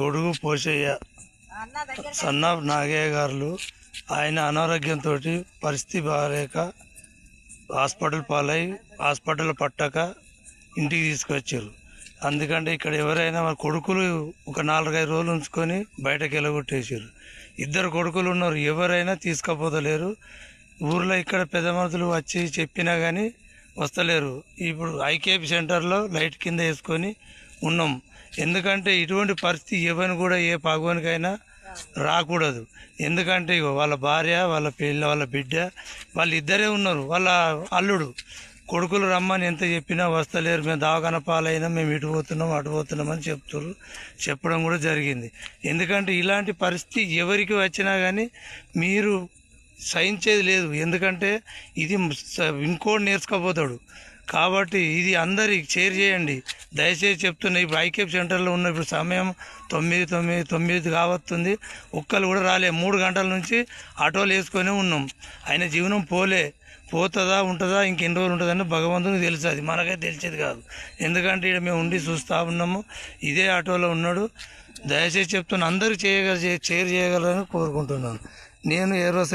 గొడుగు పోషయ్య సన్ నాగయ్య గారు ఆయన అనారోగ్యంతో పరిస్థితి బాగాలేక హాస్పిటల్ పాలై హాస్పిటల్ పట్టక ఇంటికి తీసుకొచ్చారు. అందుకంటే ఇక్కడ ఎవరైనా మా కొడుకులు ఒక నాలుగైదు రోజులు ఉంచుకొని బయటకు వెళ్ళగొట్టేసారు ఇద్దరు కొడుకులు ఉన్నారు ఎవరైనా తీసుకపోతలేరు. ఊర్లో ఇక్కడ పెద్ద మనుషులు వచ్చి చెప్పినా కానీ వస్తలేరు. ఇప్పుడు ఐకేపీ సెంటర్లో లైట్ కింద వేసుకొని ఉన్నాం. ఎందుకంటే ఇటువంటి పరిస్థితి ఎవరిని కూడా ఏ పగవానికైనా రాకూడదు. ఎందుకంటే ఇగో వాళ్ళ భార్య వాళ్ళ పిల్ల వాళ్ళ బిడ్డ వాళ్ళు ఇద్దరే ఉన్నారు. వాళ్ళ అల్లుడు కొడుకులు రమ్మని ఎంత చెప్పినా వస్తలేరు. మేము దవాఖాన పాలైనా మేము ఇటు పోతున్నాం అటు పోతున్నాం అని చెప్తారు చెప్పడం కూడా జరిగింది. ఎందుకంటే ఇలాంటి పరిస్థితి ఎవరికి వచ్చినా కానీ మీరు సహించేది లేదు. ఎందుకంటే ఇది స- ఇంకోటి నేర్చుకోపోతాడు కాబట్టి ఇది అందరికి షేర్ చేయండి. దయచేసి చెప్తున్నా ఇప్పుడు ఐకేప్ సెంటర్లో ఉన్న ఇప్పుడు సమయం తొమ్మిది తొమ్మిది తొమ్మిది కావస్తుంది ఒక్కరు కూడా రాలే. మూడు గంటల నుంచి ఆటోలు వేసుకొని ఉన్నాం. ఆయన జీవనం పోలే. పోతుందా ఉంటుందా ఇంకెన్ని రోజులు ఉంటుందని భగవంతునికి తెలుసు అది మనకైతే తెలిసేది కాదు. ఎందుకంటే ఇక్కడ మేము ఉండి చూస్తూ ఉన్నాము. ఇదే ఆటోలో ఉన్నాడు. దయచేసి చెప్తున్నా అందరూ చేయగల షేర్ చేయగలరని కోరుకుంటున్నాను. నేను ఏరోశ్రీ